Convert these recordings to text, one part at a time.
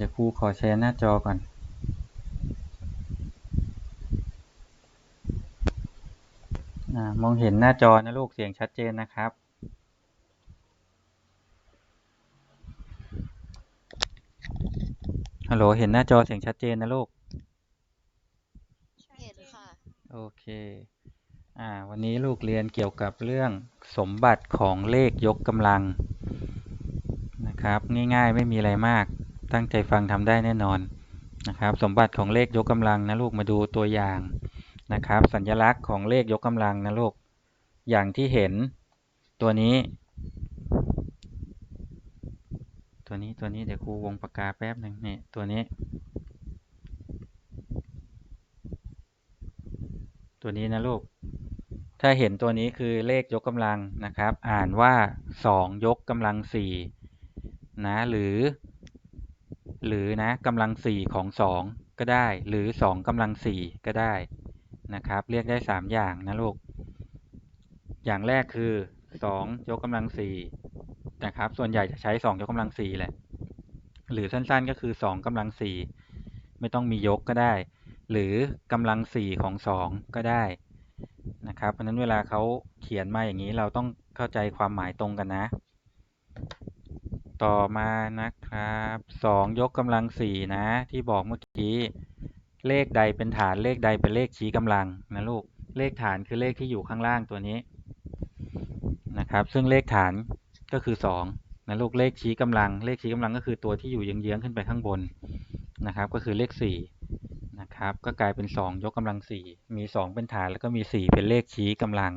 เดี๋ยวครูขอแชร์หน้าจอก่อนอามองเห็นหน้าจอนะลูกเสียงชัดเจนนะครับ ฮัลโหล เห็นหน้าจอเสียงชัดเจนนะลูก เห็นค่ะ โอเค อ่า วันนี้ลูกเรียนเกี่ยวกับเรื่องสมบัติของเลขยกกำลังนะครับ ง่ายๆไม่มีอะไรมาก ตั้งใจฟังทำได้แน่นอนนะครับ สมบัติของเลขยกกำลังนะลูกมาดูตัวอย่างนะครับ สัญลักษณ์ของเลขยกกำลังนะลูกอย่างที่เห็นตัวนี้ ตัวนี้ตัวนี้เดี๋ยวครูวงปากกาแป๊บหนึ่งนี่ตัวนี้ ตัวนี้นะลูกถ้าเห็นตัวนี้คือเลขยกกำลังนะครับ อ่านว่าสองยกกำลังสี่นะ หรือ หรือนะกำลังสี่ของสองก็ได้ หรือสองกำลังสี่ก็ได้นะครับ เรียกได้สามอย่างนะลูก อย่างแรกคือสองยกกำลังสี่นะครับ ส่วนใหญ่จะใช้สองยกกำลังสี่แหละ หรือสั้นๆก็คือสองกำลังสี่ไม่ต้องมียกก็ได้ หรือกำลังสี่ของสองก็ได้นะครับ เพราะฉะนั้นเวลาเขาเขียนมาอย่างนี้เราต้องเข้าใจความหมายตรงกันนะ ต่อมานะครับสองยกกำลังสี่นะ ที่บอกเมื่อกี้ เลขใดเป็นฐานเลขใดเป็นเลขชี้กำลังนะลูก เลขฐานคือเลขที่อยู่ข้างล่างตัวนี้นะครับ ซึ่งเลขฐานก็คือสองนะลูกเลขชี้กำลัง เลขชี้กำลังก็คือตัวที่อยู่เยื้องๆขึ้นไปข้างบนนะครับ ก็คือเลขสี่นะครับ ก็กลายเป็นสองยกกำลังสี่มีสองเป็นฐานแล้วก็มีสี่เป็นเลขชี้กำลัง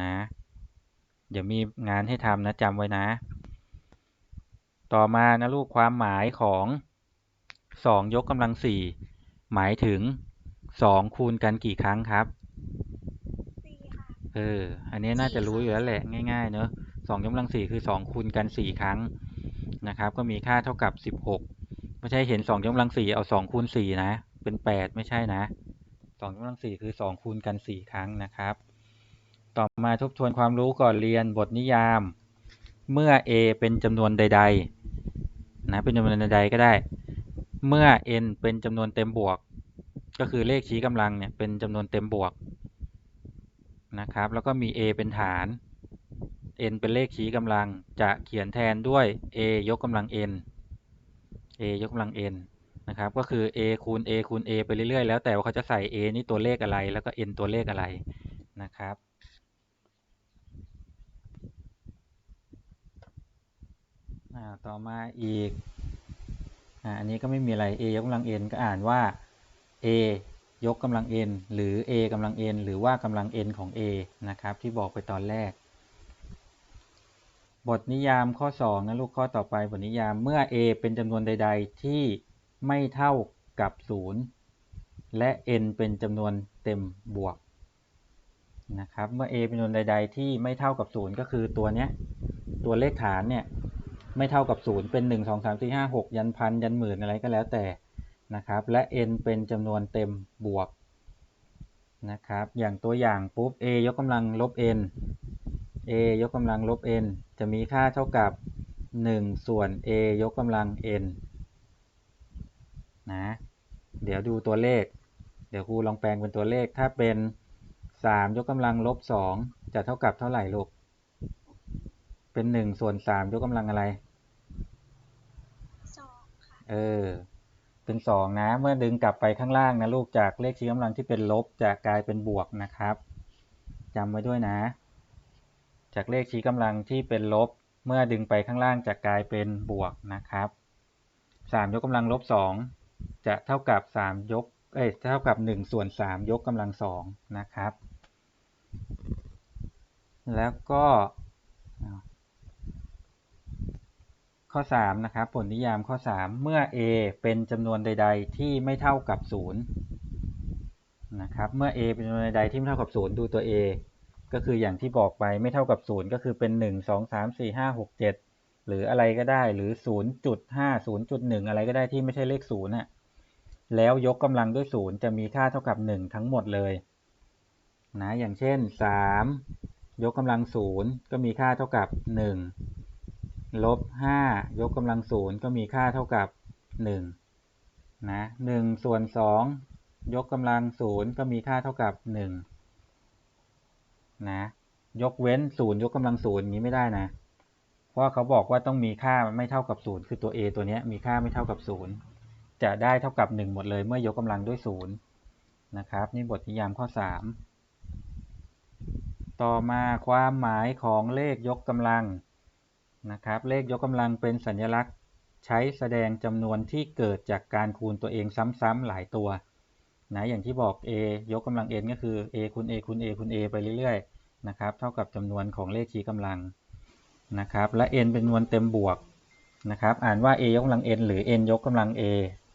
นะเดี๋ยวมีงานให้ทำนะจำไว้นะ ต่อมานะลูกความหมายของสองยกกำลังสี่หมายถึงสองคูณกันกี่ครั้งครับสี่ค่ะเออ อันนี้น่าจะรู้อยู่แล้วแหละง่าย ๆ เนอะสองยกกำลังสี่คือสองคูณกันสี่ครั้งนะครับ ก็มีค่าเท่ากับสิบหกไม่ใช่เห็นสองยกกำลังสี่เอาสองคูณสี่นะ เป็นแปดไม่ใช่นะสองยกกำลังสี่คือสองคูณกันสี่ครั้งนะครับ ต่อมาทบทวนความรู้ก่อนเรียนบทนิยาม เมื่อ a เป็นจำนวนใด ๆ นะเป็นจำนวนใดก็ได้ เมื่อ n เป็นจำนวนเต็มบวก ก็คือเลขชี้กำลังเนี่ยเป็นจำนวนเต็มบวกนะครับ แล้วก็มี a เป็นฐาน n เป็นเลขชี้กำลังจะเขียนแทนด้วย a ยกกำลัง n a ยกกำลัง n นะครับ ก็คือ a คูณ a คูณ a ไปเรื่อยๆ แล้วแต่ว่าเขาจะใส่ a นี่ตัวเลขอะไร แล้วก็ n ตัวเลขอะไรนะครับ อ่า ต่อมาอีกออันนี้ก็ไม่มีอะไร a ยกกำลัง n ก็อ่านว่า a ยกกำลัง n หรือ a กำลัง n หรือว่ากำลัง n ของ a นะครับ ที่บอกไปตอนแรก บทนิยามข้อ 2 นะลูกข้อต่อไปบทนิยามเมื่อ a เป็นจำนวนใด ๆ ที่ไม่เท่ากับ 0 และ n เป็นจำนวนเต็มบวกนะครับ เมื่อ a เป็นจำนวนใด ๆ ที่ไม่เท่ากับ 0 ก็คือตัวเนี้ยตัวเลขฐานเนี่ย ไม่เท่ากับ 0 เป็น 1 2 3 4 5 6 ยันพันยันหมื่นอะไรก็แล้วแต่นะครับ และ n เป็นจำนวนเต็มบวกนะครับ อย่างตัวอย่างปุ๊บ a ยกกำลังลบ n a ยกกำลังลบ n จะมีค่าเท่ากับ 1 ส่วน a ยกกำลัง n นะ เดี๋ยวดูตัวเลข เดี๋ยวครูลองแปลงเป็นตัวเลข ถ้าเป็น 3 ยกกำลังลบ 2 จะเท่ากับเท่าไหร่ลูก เป็น1ส่วน3ยกกำลังอะไรสองค่ะเออ เป็นสองนะ เมื่อดึงกลับไปข้างล่างนะลูกจากเลขชี้กำลังที่เป็นลบจะกลายเป็นบวกนะครับจำไว้ด้วยนะ จากเลขชี้กำลังที่เป็นลบ เมื่อดึงไปข้างล่างจะกลายเป็นบวกนะครับสามยกกำลังลบสองจะเท่ากับสามยกเอ้ยเท่ากับหนึ่งส่วนสามยกกำลังสองนะครับ แล้วก็อ้าว ข้อ 3 นะครับ ผลนิยามข้อ 3 เมื่อ a เป็นจำนวนใด ๆ ที่ไม่เท่ากับ 0 นะครับ เมื่อ a เป็นจำนวนใดๆที่ไม่เท่ากับ 0 ดูตัว a ก็คืออย่างที่บอกไปไม่เท่ากับ 0 ก็คือเป็น 1 2 3 4 5 6 7 หรืออะไรก็ได้หรือ 0.5 0.1 อะไรก็ได้ที่ไม่ใช่เลข0น่ะแล้วยกกำลังด้วย 0 จะมีค่าเท่ากับ 1 ทั้งหมดเลยนะอย่างเช่น 3 ยกกำลัง 0 ก็มีค่าเท่ากับ 1 ลบห้ายกกำลังศูนย์ก็มีค่าเท่ากับหนึ่งนะหนึ่งส่วนสองยกกำลังศูนย์ก็มีค่าเท่ากับหนึ่งนะยกเว้นศูนย์ยกกำลังศูนย์นี้ไม่ได้นะ เพราะเขาบอกว่าต้องมีค่าไม่เท่ากับศูนย์คือตัว a ตัวนี้มีค่าไม่เท่ากับศูนย์จะได้เท่ากับหนึ่งหมดเลยเมื่อยกกำลังด้วยศูนย์นะครับ นี่บทนิยามข้อสามต่อมาความหมายของเลขยกกำลัง นะครับ เลขยกกำลังเป็นสัญลักษณ์ ใช้แสดงจำนวนที่เกิดจากการคูณตัวเองซ้ำๆหลายตัวนะอย่างที่บอก a ยกกำลัง n ก็คือ a คูณ a คูณ a คูณ a ไปเรื่อยๆนะครับเท่ากับจำนวนของเลขชี้กำลังนะครับและ n เป็นจำนวนเต็มบวกนะครับอ่านว่า a ยกกำลัง n หรือ n ยกกำลัง a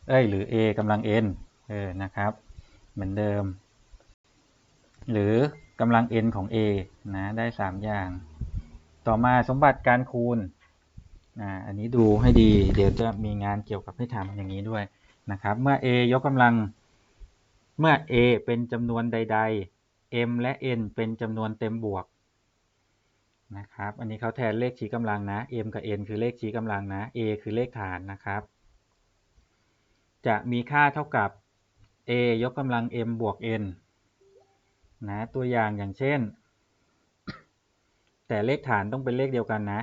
เอ้ยหรือ a กำลัง n เออนะครับเหมือนเดิม หรือกำลัง n ของ a นะได้ 3 อย่าง ต่อมาสมบัติการคูณอ่าอันนี้ดูให้ดี เดี๋ยวจะมีงานเกี่ยวกับให้ทำอย่างนี้ด้วยนะครับ เมื่อ a ยกกำลัง เมื่อ a เป็นจำนวนใด ๆ m และ n เป็นจำนวนเต็มบวกนะครับ อันนี้เขาแทนเลขชี้กำลังนะ m กับ n คือเลขชี้กำลังนะ a คือเลขฐานนะครับ จะมีค่าเท่ากับ a ยกกำลัง m บวก n นะตัวอย่างอย่างเช่น แต่เลขฐานต้องเป็นเลขเดียวกันนะ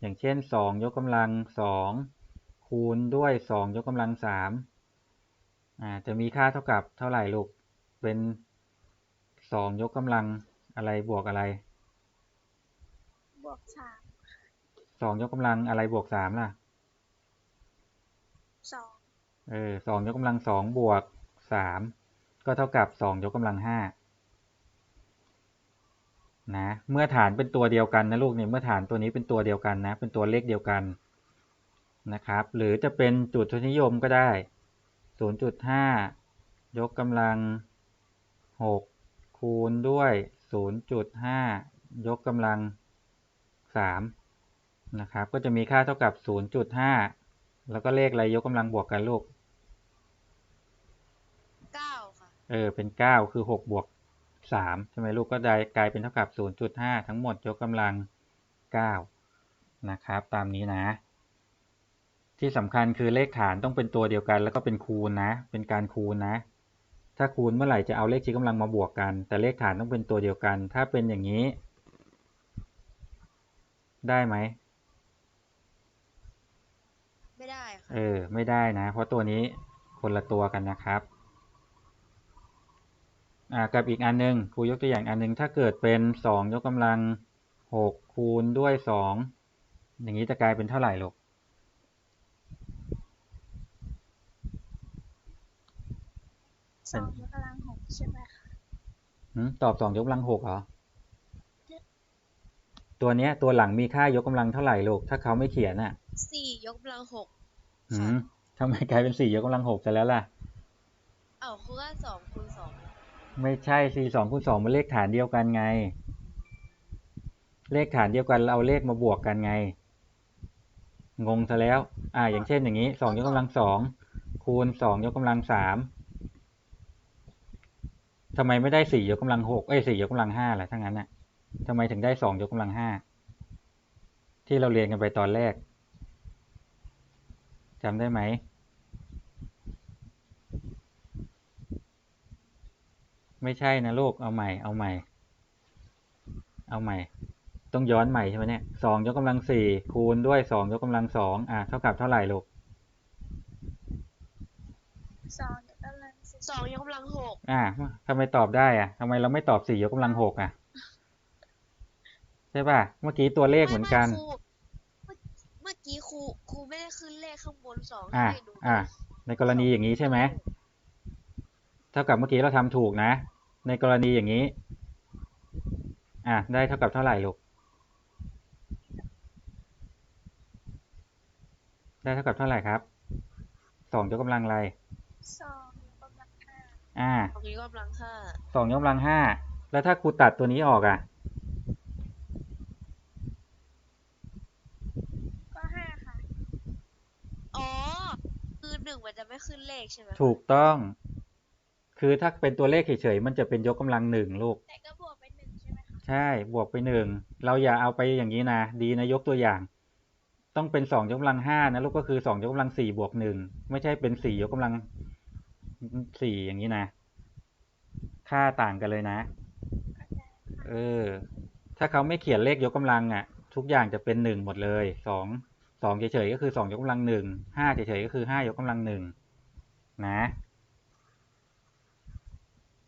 อย่างเช่น 2 ยกกำลัง 2 คูณด้วย 2 ยกกำลัง3อ่าจะมีค่าเท่ากับเท่าไหร่ลูก เป็น 2 ยกกำลังอะไรบวกอะไร บวกสาม2ยกกำลังอะไรบวก3ล่ะสองเออสองยกกำลัง2บวก3ก็เท่ากับ2ยกกำลัง5 นะเมื่อฐานเป็นตัวเดียวกันนะลูกเนี่ยเมื่อฐานตัวนี้เป็นตัวเดียวกันนะ เป็นตัวเลขเดียวกันนะครับ หรือจะเป็นจุดทศนิยมก็ได้ 0.5 ยกกำลัง 6 คูณด้วย 0.5 ยกกำลัง 3 นะครับ ก็จะมีค่าเท่ากับ 0.5 แล้วก็เลขอะไรยกกำลังบวกกันลูกเก้าค่ะ เออ เป็น 9 คือ 6 บวก 3 ใช่ไหมลูกก็ได้กลายเป็นเท่ากับ 0.5 ทั้งหมดยกกำลัง 9 นะครับ ตามนี้นะ ที่สำคัญคือเลขฐานต้องเป็นตัวเดียวกัน แล้วก็เป็นคูณนะ เป็นการคูณนะ ถ้าคูณเมื่อไหร่จะเอาเลขชี้กำลังมาบวกกัน แต่เลขฐานต้องเป็นตัวเดียวกัน ถ้าเป็นอย่างนี้ ได้ไหมไม่ได้ค่ะเออ ไม่ได้นะ เพราะตัวนี้คนละตัวกันนะครับอ่า กับอีกอันหนึงครูยกตัวอย่างอันหนึงถ้าเกิดเป็นสองยกกำลังหกคูณด้วยสองอย่างนี้จะกลายเป็นเท่าไหร่ลูกสองยกกำลังหกใช่ไหมคะหืมตอบสองยกกำลังหกเหรอ ตัวเนี้ย ตัวหลังมีค่ายกกำลังเท่าไหร่ลูก ถ้าเขาไม่เขียนอะสี่ยกกำลังหกหืมทำไมกลายเป็นสี่ยกกำลังหกซะแล้วล่ะ เอ้าคือว่าสองคูณสอง ไม่ใช่สี่สองคูณสองมันเลขฐานเดียวกันไง เลขฐานเดียวกันเราเอาเลขมาบวกกันไง งงซะแล้ว อ่า อย่างเช่นอย่างนี้สองยกกำลังสองคูณสองยกกำลังสามทำไมไม่ได้สี่ยกกำลังหกเอ้ยสี่ยกกำลังห้าล่ะถ้างั้นน่ะทำไมถึงได้สองยกกำลังห้าที่เราเรียนกันไปตอนแรกจำได้ไหม ไม่ใช่นะลูกเอาใหม่ เอาใหม่ เอาใหม่ ต้องย้อนใหม่ใช่ไหมเนี่ยสองยกกำลังสี่คูณด้วยสองยกกำลังสองอะเท่ากับเท่าไหร่ลูกสองยกกำลังสี่สองยกกำลังหกอะทำไมตอบได้อะทำไมเราไม่ตอบสี่ยกกำลังหกอะใช่ป่ะเมื่อกี้ตัวเลขเหมือนกันไไครูเมื่อเมื่อกี้ครูครูไม่ได้ขึ้นเลขข้างบนสองอะให้ดูอะในกรณีอย่างนี้ใช่ไหมเท่ากับเมื่อกี้เราทำถูกนะ ในกรณีอย่างนี้ อะ ได้เท่ากับเท่าไหร่ลูก ได้เท่ากับเท่าไหร่ครับ สองยกกำลังอะไรสองยกกำลังห้าอ่าสองยกกำลังห้าสองยกกำลังห้า แล้วถ้าครูตัดตัวนี้ออกอะ ก็ห้าค่ะ อ๋อ คือหนึ่งมันจะไม่ขึ้นเลขใช่ไหมคะถูกต้อง คือถ้าเป็นตัวเลขเฉยๆมันจะเป็นยกกำลังหนึ่งลูก แต่ก็บวกไปหนึ่งใช่ไหมคะใช่บวกไปหนึ่งเราอย่าเอาไปอย่างนี้นะดีนะยกตัวอย่าง ต้องเป็นสองยกกำลังห้านะลูกก็คือสองยกกำลังสี่บวกหนึ่งไม่ใช่เป็นสี่ยกกำลังสี่อย่างนี้นะ ค่าต่างกันเลยนะ เออ ถ้าเขาไม่เขียนเลขยกกำลังอะ ทุกอย่างจะเป็นหนึ่งหมดเลยสองสองเฉยๆก็คือสองยกกำลังหนึ่งห้าเฉยๆก็คือห้ายกกำลังหนึ่งนะ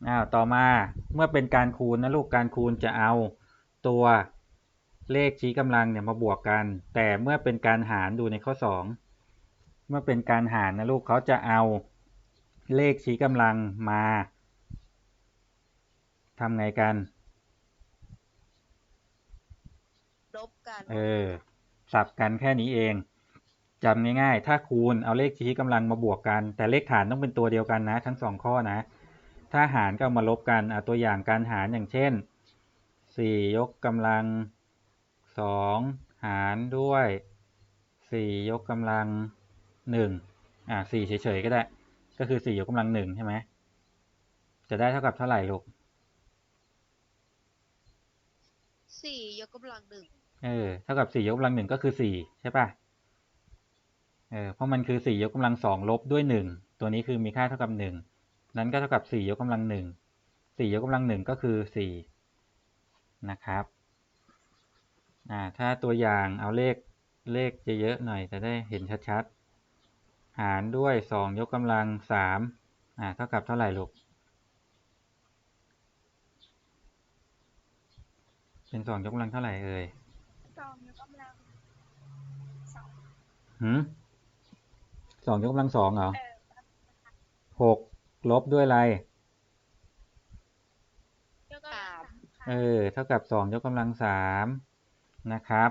อ้าวต่อมาเมื่อเป็นการคูณนะลูกการคูณจะเอาตัวเลขชี้กำลังเนี่ยมาบวกกัน แต่เมื่อเป็นการหารดูในข้อสองเมื่อเป็นการหารนะลูกเขาจะเอาเลขชี้กำลังมาทำไงกันลบกันเออสับกันแค่นี้เองจำง่ายๆถ้าคูณเอาเลขชี้กำลังมาบวกกัน แต่เลขฐานต้องเป็นตัวเดียวกันนะ ทั้งสองข้อนะ ถ้าหารก็เอามาลบกันอะตัวอย่างการหารอย่างเช่นสี่ยกกำลังสองหารด้วยสี่ยกกำลังหนึ่งอะสี่เฉยๆก็ได้ ก็คือสี่ยกกำลังหนึ่งใช่ไหมจะได้เท่ากับเท่าไหร่ลูกสี่ยกกำลังหนึ่งเออเท่ากับสี่ยกกำลังหนึ่งก็คือสี่ใช่ป่ะเออเพราะมันคือสี่ยกกำลังสองลบด้วยหนึ่งตัวนี้คือมีค่าเท่ากับห นึ่งนั้นก็เท่ากับสี่ยกกำลังหนึ่งสี่ยกกำลังหนึ่งก็คือสี่นะครับอ่าถ้าตัวอย่างเอาเลขเลขเยอะๆหน่อยจะได้เห็นชัดๆ หารด้วยสองยกกำลังสามอ่าเท่ากับเท่าไหร่ลูก เป็นสองยกกำลังเท่าไหร่เอ่ยสองยกกำลังสองหืมสองยกกำลังสองเหรอเออหก ลบด้วยอะไรยกกำลังสามค่ะเออ เท่ากับสองยกกำลังสามนะครับ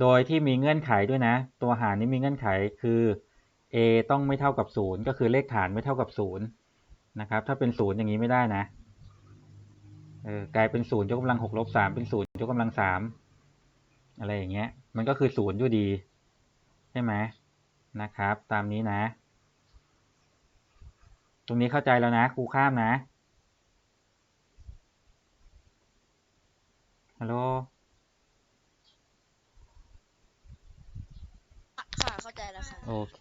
โดยที่มีเงื่อนไขด้วยนะ ตัวหารนี้มีเงื่อนไขคือ a ต้องไม่เท่ากับศูนย์ก็คือเลขฐานไม่เท่ากับศูนย์นะครับ ถ้าเป็นศูนย์อย่างนี้ไม่ได้นะเออกลายเป็นศูนย์ยกกำลังหกลบสามเป็นศูนย์ยกกำลังสามอะไรอย่างเงี้ย มันก็คือศูนย์อยู่ดี ใช่ไหมนะครับ ตามนี้นะ ตรงนี้เข้าใจแล้วนะครูข้ามนะฮัลโหลค่ะ เข้าใจแล้วค่ะ โอเค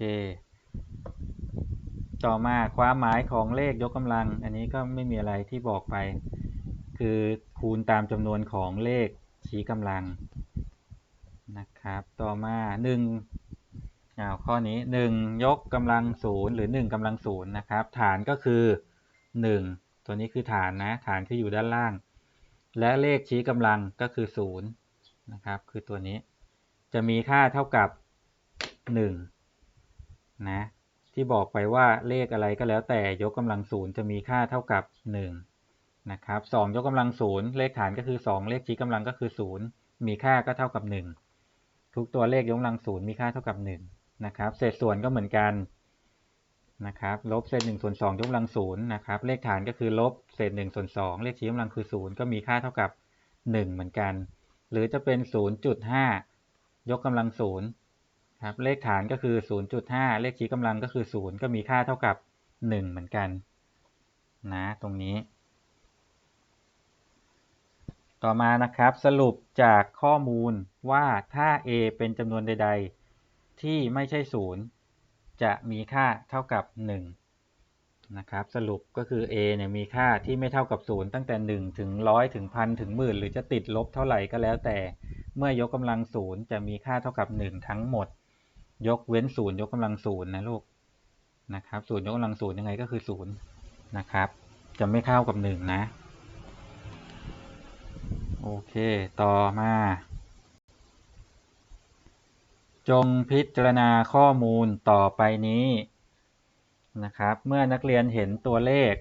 ต่อมาความหมายของเลขยกกำลัง อันนี้ก็ไม่มีอะไรที่บอกไป คือคูณตามจำนวนของเลขชี้กำลังนะครับ ต่อมาหนึ่ง อ้าวข้อนี้หนึ่งยกกำลังศูนย์หรือหนึ่งกำลังศูนย์นะครับ ฐานก็คือหนึ่งตัวนี้คือฐานนะ ฐานคืออยู่ด้านล่าง และเลขชี้กำลังก็คือศูนย์นะครับ คือตัวนี้จะมีค่าเท่ากับหนึ่งนะ ที่บอกไปว่าเลขอะไรก็แล้วแต่ยกกำลังศูนย์จะมีค่าเท่ากับหนึ่งนะครับสองยกกำลังศูนย์เลขฐานก็คือสองเลขชี้กำลังก็คือศูนย์มีค่าก็เท่ากับหนึ่งทุกตัวเลขยกกำลังศูนย์มีค่าเท่ากับห นะครับ เศษส่วนก็เหมือนกันนะครับ ลบเศษหนึ่งส่วนสองยกกำลังศูนย์นะครับ เลขฐานก็คือลบเศษหนึ่งส่วนสองเลขชี้กำลังคือศูนย์ก็มีค่าเท่ากับหนึ่งเหมือนกัน หรือจะเป็นศูนย์จุดห้ายกกำลังศูนย์ครับ เลขฐานก็คือ 0.5 เลขชี้กำลังก็คือ 0 ก็มีค่าเท่ากับ 1 เหมือนกันนะตรงนี้ ต่อมานะครับสรุปจากข้อมูลว่าถ้า a เป็นจำนวนใด ๆ ที่ไม่ใช่ 0 จะมีค่าเท่ากับ 1 นะครับ สรุปก็คือ a เนี่ยมีค่าที่ไม่เท่ากับ 0 ตั้งแต่ 1 ถึง 100 ถึงพันถึงหมื่นหรือจะติดลบเท่าไหร่ก็แล้วแต่เมื่อยกกำลัง 0 จะมีค่าเท่ากับ 1 ทั้งหมด ยกเว้นศูนย์ยกกำลังศูนย์นะลูกนะครับศูนย์ยกกำลังศูนย์ยังไงก็คือศูนย์นะครับ จะไม่เข้ากับหนึ่งนะ โอเค ต่อมา จงพิจารณาข้อมูลต่อไปนี้นะครับ เมื่อนักเรียนเห็นตัวเลข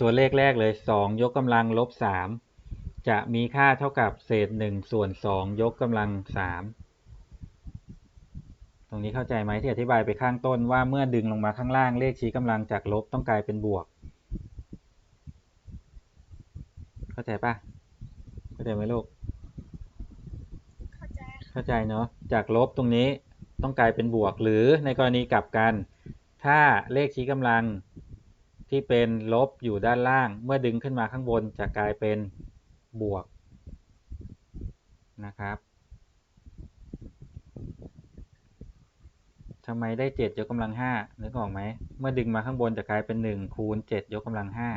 ตัวเลขแรกเลยสองยกกำลังลบสามจะมีค่าเท่ากับเศษหนึ่งส่วนสองยกกำลังสามตรงนี้เข้าใจไหมที่อธิบายไปข้างต้นว่าเมื่อดึงลงมาข้างล่างเลขชี้กำลังจากลบต้องกลายเป็นบวก เข้าใจปะเข้าใจไหมลูก เข้าใจเข้าใจเนาะจากลบตรงนี้ต้องกลายเป็นบวก หรือในกรณีกลับกัน ถ้าเลขชี้กำลังที่เป็นลบอยู่ด้านล่าง เมื่อดึงขึ้นมาข้างบนจะกลายเป็นบวกนะครับทำไมได้เจ็ดยกกำลังห้านึกออกไหม เมื่อดึงมาข้างบนจะกลายเป็นหนึ่งคูณเจ็ดยกกำลังห้า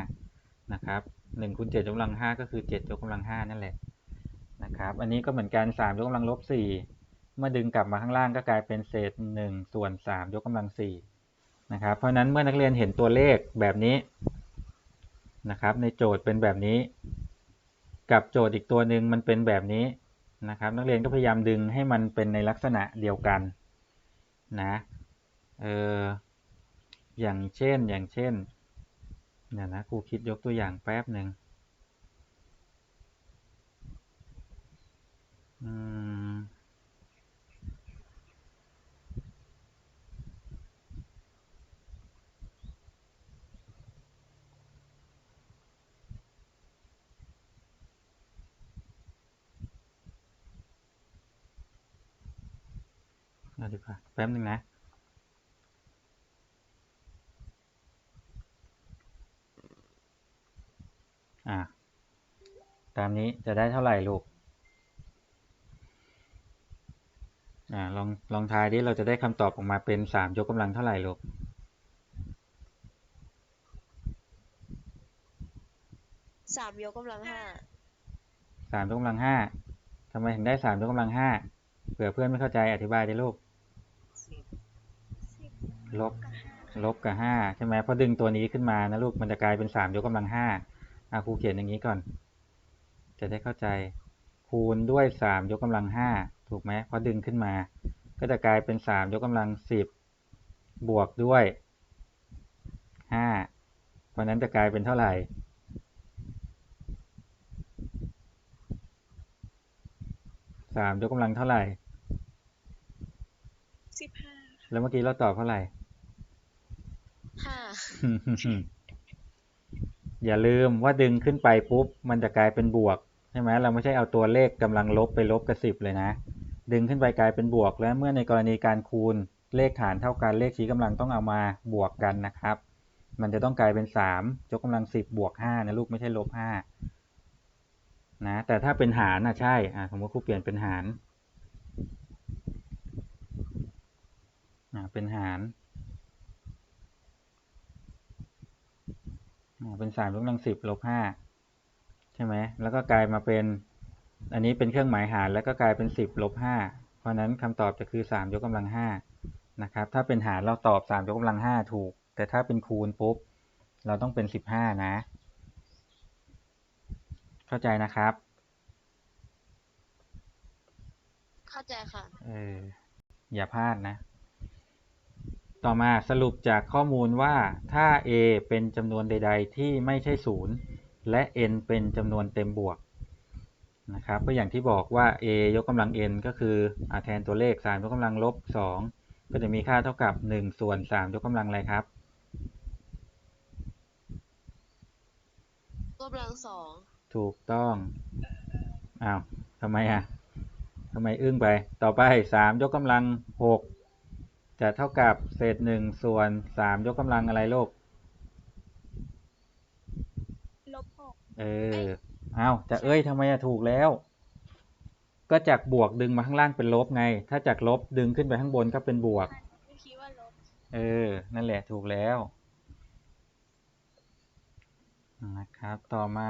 นะครับหนึ่งคูณเจ็ดยกกำลังห้าก็คือเจ็ดยกกำลังห้านั่นแหละ นะครับ อันนี้ก็เหมือนกันสามยกกำลังลบสี่เมื่อดึงกลับมาข้างล่างก็กลายเป็นเศษหนึ่งส่วนสามยกกำลังสี่นะครับ เพราะนั้นเมื่อนักเรียนเห็นตัวเลขแบบนี้นะครับ ในโจทย์เป็นแบบนี้ กับโจทย์อีกตัวหนึ่งมันเป็นแบบนี้นะครับ นักเรียนก็พยายามดึงให้มันเป็นในลักษณะเดียวกันนะเอออย่างเช่นอย่างเช่นเดี๋ยนะครูคิดยกตัวอย่างแป๊บหนึ่ง อืมเอาดีกว่าแป๊บหนึ่งนะอ่าตามนี้จะได้เท่าไหร่ลูก อ่า ลองลองทายดิเราจะได้คำตอบออกมาเป็นสามยกกำลังเท่าไหร่ลูกสามยกกำลังห้าสามยกกำลังห้าทำไมถึงได้สามยกกำลังห้าเผื่อเพื่อนไม่เข้าใจอธิบายดิลูกสิบสิบลบกับห้าลบกับห้าใช่ไหมเพราะดึงตัวนี้ขึ้นมานะลูกมันจะกลายเป็นสามยกกำลังห้าอะครูเขียนอย่างนี้ก่อน จะได้เข้าใจคูณด้วยสามยกกำลังห้าถูกไหมเพราะดึงขึ้นมา ก็จะกลายเป็นสามยกกำลังสิบบวกด้วยห้าเพราะนั้นจะกลายเป็นเท่าไหร่สามยกกำลังเท่าไหร่สิบห้าแล้วเมื่อกี้เราตอบเท่าไหร่ห้าอย่าลืมว่าดึงขึ้นไปปุ๊บ มันจะกลายเป็นบวก ใช่ไหมเราไม่ใช่เอาตัวเลขกำลังลบไปลบกับสิบเลยนะ ดึงขึ้นไปกลายเป็นบวก และเมื่อในกรณีการคูณเลขฐานเท่ากันเลขชี้กำลังต้องเอามาบวกกันนะครับ มันจะต้องกลายเป็นสามยกกำลังสิบบวกห้านะลูกไม่ใช่ลบห้านะแต่ถ้าเป็นหารนะใช่อ่าสมมติครูเปลี่ยนเป็นหารอ่าเป็นหารอ่าเป็นสามยกกำลังสิบลบห้าใช่ไหมแล้วก็กลายมาเป็น อันนี้เป็นเครื่องหมายหารแล้วก็กลายเป็นสิบลบห้าเพราะฉะนั้นคำตอบจะคือสามยกกำลังห้านะครับ ถ้าเป็นหารเราตอบสามยกกำลังห้าถูก แต่ถ้าเป็นคูณปุ๊บ เราต้องเป็นสิบห้านะ เข้าใจนะครับ เข้าใจค่ะ เออ อย่าพลาดนะ ต่อมาสรุปจากข้อมูลว่าถ้า a เป็นจำนวนใด ๆ ที่ไม่ใช่ศูนย์และ n เป็นจำนวนเต็มบวก นะครับก็อย่างที่บอกว่า a ยกกำลัง n ก็คืออาแทนตัวเลข 3 ยกกำลังลบ 2 ก็จะมีค่าเท่ากับ 1 ส่วน 3 ยกกำลังอะไรครับกำลังสองถูกต้องอ้าวทำไมอะทำไมอึ้งไป ต่อไป 3 ยกกำลัง 6 จะเท่ากับเศษ 1 ส่วน 3 ยกกำลังอะไรลูกลบหกเออ อ้าวจะเอ้ยทำไมอะถูกแล้ว ก็จากบวกดึงมาข้างล่างเป็นลบไง ถ้าจากลบดึงขึ้นไปข้างบนก็เป็นบวกพันไม่คิดว่าลบเออ นั่นแหละถูกแล้วนะครับ ต่อมา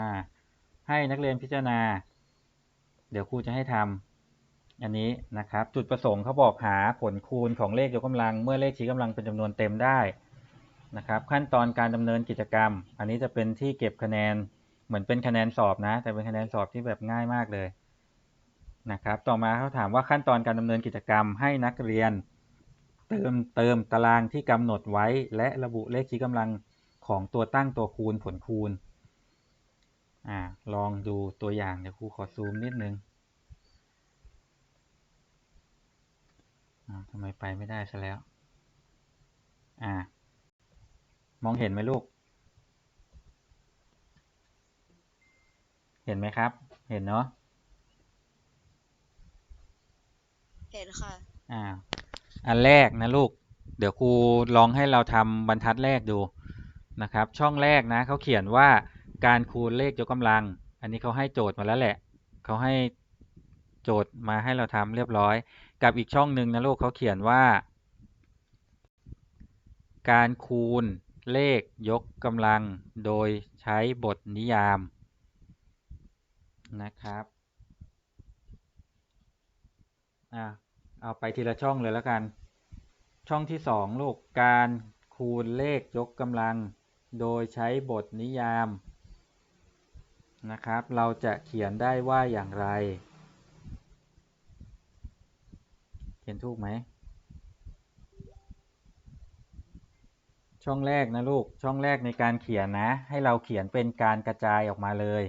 ให้นักเรียนพิจารณา เดี๋ยวครูจะให้ทำอันนี้นะครับ จุดประสงค์เขาบอกหาผลคูณของเลขยกกำลัง เมื่อเลขชี้กำลังเป็นจำนวนเต็มได้นะครับ ขั้นตอนการดำเนินกิจกรรม อันนี้จะเป็นที่เก็บคะแนน เหมือนเป็นคะแนนสอบนะ แต่เป็นคะแนนสอบที่แบบง่ายมากเลยนะครับ ต่อมาเขาถามว่าขั้นตอนการดำเนินกิจกรรมให้นักเรียน เติมเติมตารางที่กำหนดไว้ และระบุเลขชี้กำลังของตัวตั้งตัวคูณผลคูณอ่าลองดูตัวอย่างเดี๋ยวครูขอซูมนิดนึงทำไมไปไม่ได้ซะแล้ว อ่ามองเห็นไหมลูก เห็นไหมครับ เห็นเนาะเห็นค่ะอ่าอันแรกนะลูก เดี๋ยวครูลองให้เราทำบรรทัดแรกดูนะครับ ช่องแรกนะเขาเขียนว่าการคูณเลขยกกำลัง อันนี้เขาให้โจทย์มาแล้วแหละเขาให้โจทย์มาให้เราทำเรียบร้อย กับอีกช่องหนึ่งนะลูกเขาเขียนว่า การคูณเลขยกกำลัง โดยใช้บทนิยาม นะครับอะเอาไปทีละช่องเลยแล้วกัน ช่องที่สองลูกการคูณเลขยกกำลัง โดยใช้บทนิยามนะครับ เราจะเขียนได้ว่าอย่างไร เขียนถูกไหม ช่องแรกนะลูก ช่องแรกในการเขียนนะ ให้เราเขียนเป็นการกระจายออกมาเลย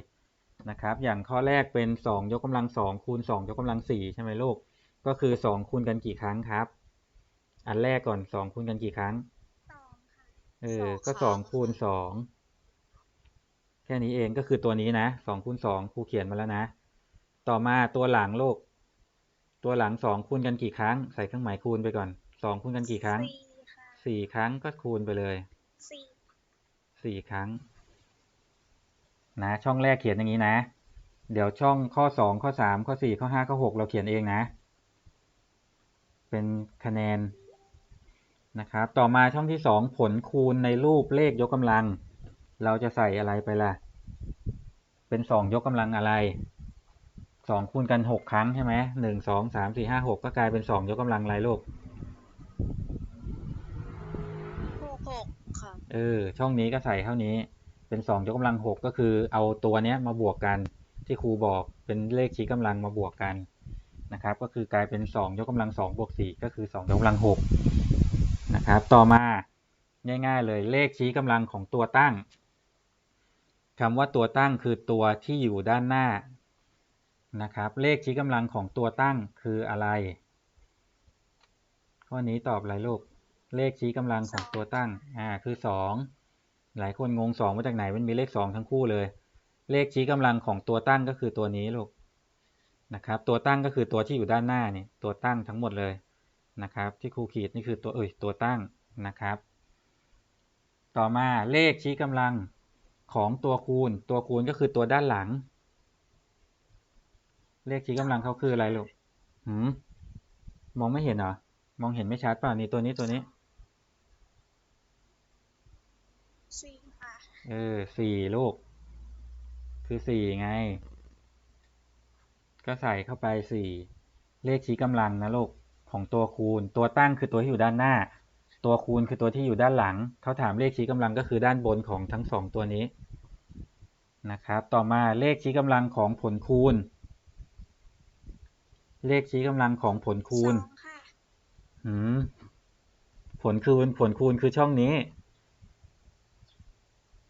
นะครับ อย่างข้อแรกเป็น 2 ยกกำลัง2คูณ2ยกกำลัง4ใช่ไหมลูก ก็คือ 2 คูณกันกี่ครั้งครับ อันแรกก่อน 2 คูณกันกี่ครั้งสองค่ะเออ ก็สอง2คูณ 2 แค่นี้เองก็คือตัวนี้นะ 2คูณ2ครูเขียนมาแล้วนะ ต่อมาตัวหลังลูก ตัวหลัง 2 คูณกันกี่ครั้ง ใส่เครื่องหมายคูณไปก่อน 2 คูณกันกี่ครั้งสี่ค่ะสี่ครั้งก็คูณไปเลยสี่สี่ครั้ง นะ ช่องแรกเขียนอย่างนี้นะ เดี๋ยวช่องข้อสองข้อสามข้อสี่ข้อห้าข้อหกเราเขียนเองนะ เป็นคะแนนนะครับ ต่อมาช่องที่สองผลคูณในรูปเลขยกกำลัง เราจะใส่อะไรไปล่ะ เป็นสองยกกำลังอะไรสองคูณกันหกครั้งใช่ไหมหนึ่งสองสามสี่ห้าหกก็กลายเป็นสองยกกำลังอะไรลูกหกหกค่ะเออ ช่องนี้ก็ใส่เท่านี้ เป็นสองยกกำลังหกก็คือเอาตัวเนี้ยมาบวกกันที่ครูบอกเป็นเลขชี้กำลังมาบวกกันนะครับ ก็คือกลายเป็นสองยกกำลังสองบวกสี่ก็คือสองยกกำลังหกนะครับ ต่อมาง่าย ๆ เลยเลขชี้กำลังของตัวตั้งคำว่าตัวตั้งคือตัวที่อยู่ด้านหน้านะครับ เลขชี้กำลังของตัวตั้งคืออะไร ข้อนี้ตอบอะไรลูก เลขชี้กำลังของตัวตั้ง อ่า คือสอง หลายคนงงสองมาจากไหนมันมีเลขสองทั้งคู่เลย เลขชี้กำลังของตัวตั้งก็คือตัวนี้ลูกนะครับ ตัวตั้งก็คือตัวที่อยู่ด้านหน้านี่ตัวตั้งทั้งหมดเลยนะครับ ที่ครูขีดนี่คือตัวเอ่ยตัวตั้งนะครับ ต่อมาเลขชี้กำลังของตัวคูณ ตัวคูณก็คือตัวด้านหลัง เลขชี้กำลังเขาคืออะไรลูกหืมมองไม่เห็นเหรอมองเห็นไม่ชัดเปล่านี่ตัวนี้ตัวนี้ สี่ค่ะ เออสี่ลูก คือสี่ไง ก็ใส่เข้าไปสี่เลขชี้กำลังนะลูกของตัวคูณ ตัวตั้งคือตัวที่อยู่ด้านหน้า ตัวคูณคือตัวที่อยู่ด้านหลัง เขาถามเลขชี้กำลังก็คือด้านบนของทั้งสองตัวนี้นะครับ ต่อมาเลขชี้กำลังของผลคูณ เลขชี้กำลังของผลคูณสองค่ะหืม ผลคูณ ผลคูณคือช่องนี้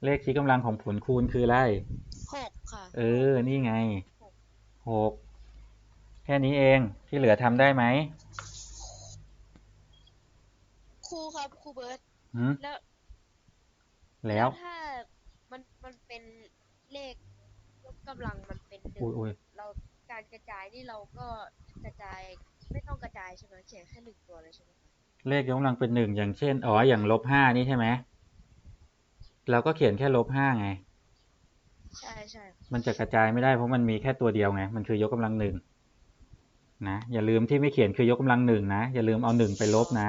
เลขชี้กำลังของผลคูณคืออะไร หกค่ะเออ นี่ไงหกแค่นี้เองที่เหลือทำได้ไหมครูครับครูเบิร์ตหืมแล้วแล้วถ้ามันมันเป็นเลขยกกำลังมันเป็นหนึ่อุ้งยอุ้ยเราการกระจายนี่เราก็กระจายไม่ต้องกระจายใช่ไหมเขียนแค่หนึ่งตัวเลยใช่ไหมคะเลขยกกำลังเป็นหนึ่งอย่างเช่น อ๋อ อย่างลบห้านี่ใช่ไหม เราก็เขียนแค่ลบห้าไง ใช่ใช่มันจะกระจายไม่ได้เพราะมันมีแค่ตัวเดียวไง มันคือยกกำลังหนึ่งนะอย่าลืมที่ไม่เขียนคือยกกำลังหนึ่งนะอย่าลืมเอาหนึ่งไปลบนะ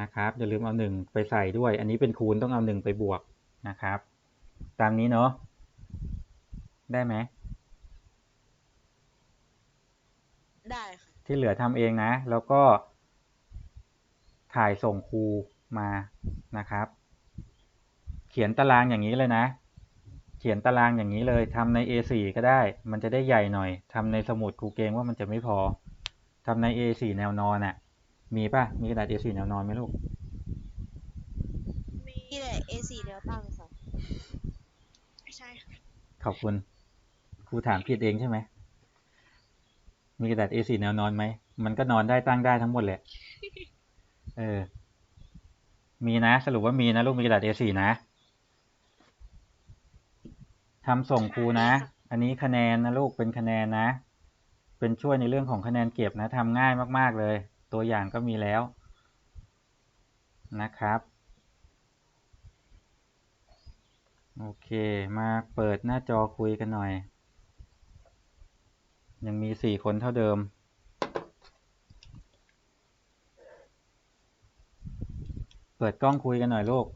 นะครับ อย่าลืมเอาหนึ่งไปใส่ด้วย อันนี้เป็นคูณต้องเอาหนึ่งไปบวกนะครับ ตามนี้เนาะได้ไหมได้ค่ะที่เหลือทำเองนะ แล้วก็ถ่ายส่งครู มานะครับ เขียนตารางอย่างนี้เลยนะ เขียนตารางอย่างนี้เลยทำใน A4 ก็ได้ มันจะได้ใหญ่หน่อยทำในสมุดครูเกรงว่ามันจะไม่พอทำใน A4 แนวนอนอะ่ะ มีป่ะ มีกระดาษ A4 แนวนอนไหมลูก มีนี่แหละ A4 แนวตั้งค่ะใช่ค่ะขอบคุณครูถามผิดเองใช่ไหม มีกระดาษ A4 แนวนอนไหม มันก็นอนได้ตั้งได้ทั้งหมดแหละ เออ มีนะ สรุปว่ามีนะลูกมีกระดาษ A4 นะทำส่งครูนะ อันนี้คะแนนนะลูกเป็นคะแนนนะ เป็นช่วยในเรื่องของคะแนนเก็บนะทำง่ายมาก ๆเลย ตัวอย่างก็มีแล้วนะครับ โอเค มาเปิดหน้าจอคุยกันหน่อย ยังมีสี่คนเท่าเดิม ปิดกล้องคุยกันหน่อยลูก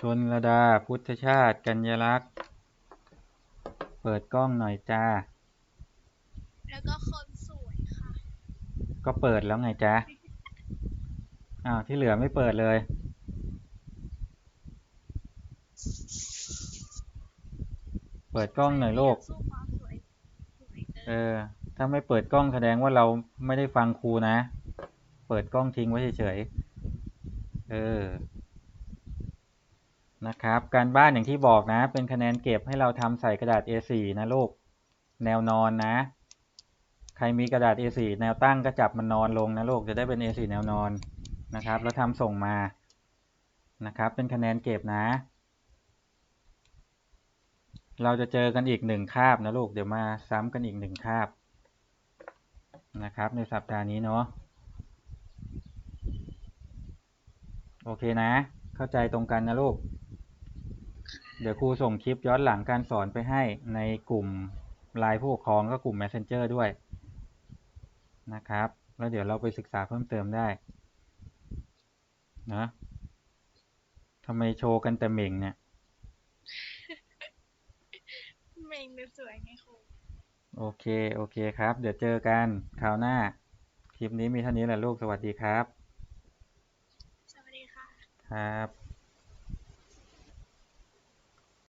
ชนระดาพุทธชาติ กัญญลักษณ์ เปิดกล้องหน่อยจ้า แล้วก็คนสวยค่ะ ก็เปิดแล้วไงจ๊ะอ้าวที่เหลือไม่เปิดเลย ปิดกล้องหน่อยลูกเกินเออ ถ้าไม่เปิดกล้องแสดงว่าเราไม่ได้ฟังครูนะ เปิดกล้องทิ้งไว้เฉยๆ เออ นะครับ การบ้านอย่างที่บอกนะ เป็นคะแนนเก็บให้เราทำใส่กระดาษ A4 นะลูก แนวนอนนะ ใครมีกระดาษ A4 แนวตั้งก็จับมันนอนลงนะลูก จะได้เป็น A4 แนวนอนนะครับ แล้วทำส่งมา นะครับ เป็นคะแนนเก็บนะ เราจะเจอกันอีกหนึ่งคาบนะลูก เดี๋ยวมาซ้ำกันอีกหนึ่งคาบนะครับ ในสัปดาห์นี้เนาะโอเคนะ เข้าใจตรงกันนะลูก เดี๋ยวครูส่งคลิปย้อนหลังการสอนไปให้ในกลุ่มไลน์ผู้ปกครองก็กลุ่ม Messenger ด้วยนะครับ แล้วเดี๋ยวเราไปศึกษาเพิ่มเติมได้นะทำไมโชว์กันแต่เหม่งเนี่ย เมงดูสวยไงครูโอเค โอเคครับ เดี๋ยวเจอกันคราวหน้า คลิปนี้มีเท่านี้แหละลูก สวัสดีครับ สวัสดีค่ะ ครับ